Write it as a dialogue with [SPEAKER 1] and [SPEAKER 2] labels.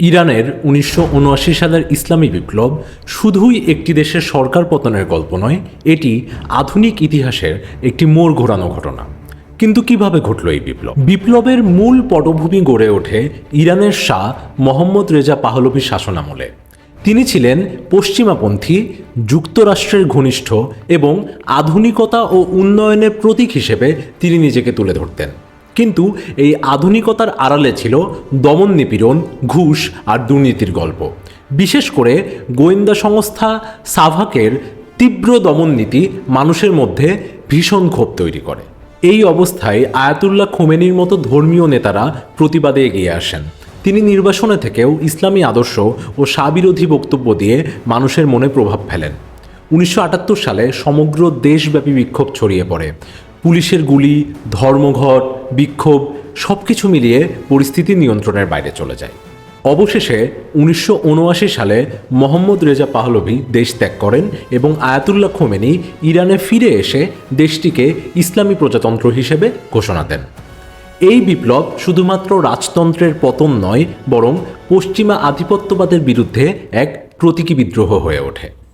[SPEAKER 1] ইরানের উনিশশো উনআশি সালের ইসলামী বিপ্লব শুধুই একটি দেশের সরকার পতনের গল্প নয়, এটি আধুনিক ইতিহাসের একটি মোড় ঘোরানো ঘটনা। কিন্তু কীভাবে ঘটল এই বিপ্লব? বিপ্লবের মূল পটভূমি গড়ে ওঠে ইরানের শাহ মোহাম্মদ রেজা পাহলভী শাসনামলে। তিনি ছিলেন পশ্চিমাপন্থী, যুক্তরাষ্ট্রের ঘনিষ্ঠ এবং আধুনিকতা ও উন্নয়নের প্রতীক হিসেবে তিনি নিজেকে তুলে ধরতেন। কিন্তু এই আধুনিকতার আড়ালে ছিল দমন নিপীড়ন, ঘুষ আর দুর্নীতির গল্প। বিশেষ করে গোয়েন্দা সংস্থা সাভাকের তীব্র দমন নীতি মানুষের মধ্যে ভীষণ ক্ষোভ তৈরি করে। এই অবস্থায় আয়াতুল্লাহ খোমেনির মতো ধর্মীয় নেতারা প্রতিবাদে এগিয়ে আসেন। তিনি নির্বাসনে থেকেও ইসলামী আদর্শ ও স্বাবিরোধী বক্তব্য দিয়ে মানুষের মনে প্রভাব ফেলেন। উনিশশো আটাত্তর সালে সমগ্র দেশব্যাপী বিক্ষোভ ছড়িয়ে পড়ে। পুলিশের গুলি, ধর্মঘট বিক্ষোভ সব কিছু মিলিয়ে পরিস্থিতি নিয়ন্ত্রণের বাইরে চলে যায়। অবশেষে উনিশশো উনআশি সালে মোহাম্মদ রেজা পাহলভি দেশ ত্যাগ করেন এবং আয়াতুল্লাহ খোমেনি ইরানে ফিরে এসে দেশটিকে ইসলামী প্রজাতন্ত্র হিসেবে ঘোষণা দেন। এই বিপ্লব শুধুমাত্র রাজতন্ত্রের পতন নয়, বরং পশ্চিমা আধিপত্যবাদের বিরুদ্ধে এক প্রতীকী বিদ্রোহ হয়ে ওঠে।